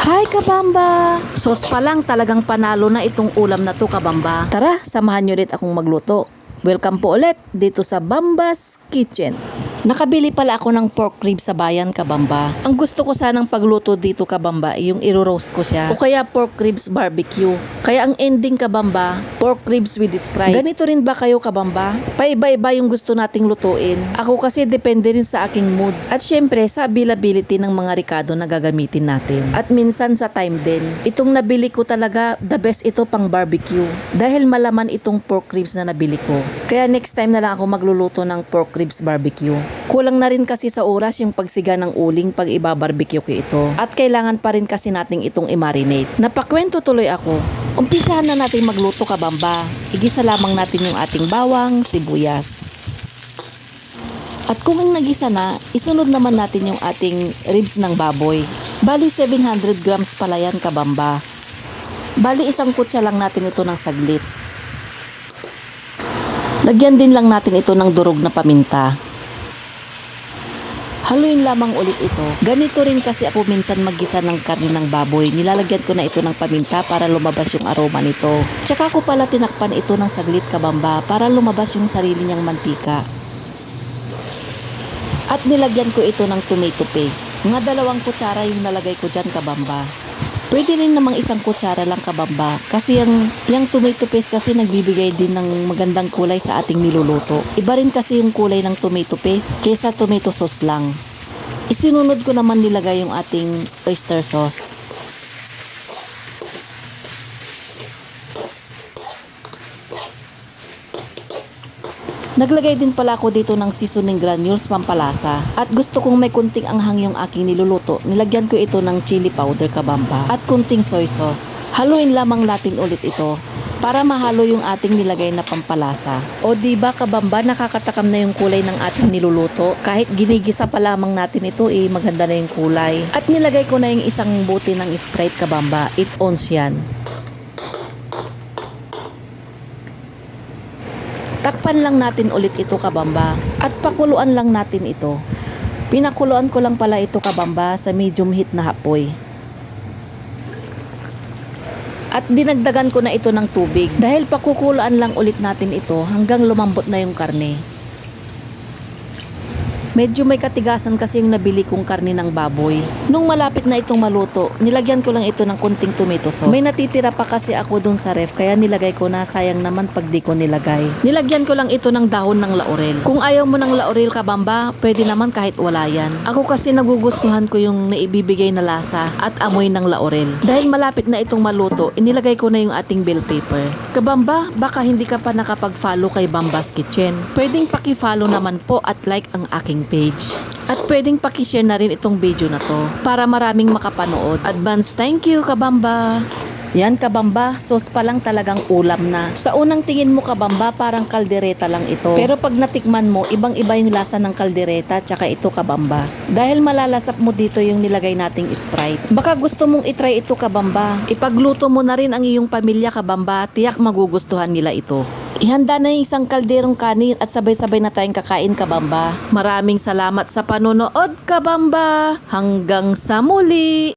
Hi, Kabamba! Sos pa lang talagang panalo na itong ulam na to, Kabamba. Tara, samahan nyo ulit akong magluto. Welcome po ulit dito sa Bamba's Kitchen. Nakabili pala ako ng pork rib sa bayan, Kabamba. Ang gusto ko sanang pagluto dito, Kabamba, yung iro-roast ko siya. O kaya pork ribs barbecue. Kaya ang ending, Kabamba, pork ribs with Sprite. Ganito rin ba kayo, Kabamba? Paiba-iba yung gusto nating lutuin. Ako kasi depende rin sa aking mood. At syempre, sa availability ng mga ricado na gagamitin natin. At minsan sa time din. Itong nabili ko talaga, the best ito pang barbecue. Dahil malaman itong pork ribs na nabili ko. Kaya next time na lang ako magluluto ng pork ribs barbecue. Kulang na rin kasi sa oras yung pagsiga ng uling pag ibabarbecue ko ito. At kailangan pa rin kasi nating itong i-marinate. Napakwento tuloy ako. Umpisahan na natin magluto kabamba. Igisa lamang natin yung ating bawang, sibuyas. At kung ang nagisa na, isunod naman natin yung ating ribs ng baboy. Bali 700 grams pala yan kabamba. Bali isang kutsa lang natin ito ng saglit. Lagyan din lang natin ito ng durog na paminta. Haluin lamang ulit ito. Ganito rin kasi ako minsan maggisa ng karne ng baboy. Nilalagyan ko na ito ng paminta para lumabas yung aroma nito. Tsaka ko pala tinakpan ito ng saglit kabamba para lumabas yung sarili niyang mantika. At nilagyan ko ito ng tomato paste. Mga dalawang kutsara yung nalagay ko dyan kabamba. Pwede rin namang isang kutsara lang kabamba kasi yung, yung tomato paste kasi nagbibigay din ng magandang kulay sa ating niluluto. Iba rin kasi yung kulay ng tomato paste kesa tomato sauce lang. Isinunod ko naman nilagay yung ating oyster sauce. Naglagay din pala ako dito ng seasoning granules pampalasa. At gusto kong may kunting anghang yung aking niluluto. Nilagyan ko ito ng chili powder kabamba at kunting soy sauce. Haluin lamang natin ulit ito para mahalo yung ating nilagay na pampalasa. O di ba kabamba nakakatakam na yung kulay ng ating niluluto? Kahit ginigisa pa lamang natin ito eh maganda na yung kulay. At nilagay ko na yung isang buti ng Sprite kabamba. It owns yan. Takpan lang natin ulit ito kabamba at pakuluan lang natin ito. Pinakuluan ko lang pala ito kabamba sa medium heat na hapoy. At dinagdagan ko na ito ng tubig dahil pakukuluan lang ulit natin ito hanggang lumambot na yung karne. Medyo may katigasan kasi yung nabili kong karne ng baboy. Nung malapit na itong maluto, nilagyan ko lang ito ng kunting tomato sauce. May natitira pa kasi ako dun sa ref kaya nilagay ko na sayang naman pag di ko nilagay. Nilagyan ko lang ito ng dahon ng laurel. Kung ayaw mo ng laurel kabamba, pwede naman kahit wala yan. Ako kasi nagugustuhan ko yung naibibigay na lasa at amoy ng laurel. Dahil malapit na itong maluto, inilagay ko na yung ating bell pepper. Kabamba, baka hindi ka pa nakapag-follow kay Bamba's Kitchen. Pwedeng paki-follow naman po at like ang aking page. At pwedeng pakishare na rin itong video na to para maraming makapanood. Advance thank you, Kabamba! Yan kabamba, sauce pa lang talagang ulam na. Sa unang tingin mo kabamba, parang kaldereta lang ito. Pero pag natikman mo, ibang-iba yung lasa ng kaldereta tsaka ito kabamba. Dahil malalasap mo dito yung nilagay nating Sprite. Baka gusto mong itry ito kabamba. Ipagluto mo na rin ang iyong pamilya kabamba, tiyak magugustuhan nila ito. Ihanda na yung isang kalderong kanin at sabay-sabay na tayong kakain kabamba. Maraming salamat sa panonood kabamba. Hanggang sa muli!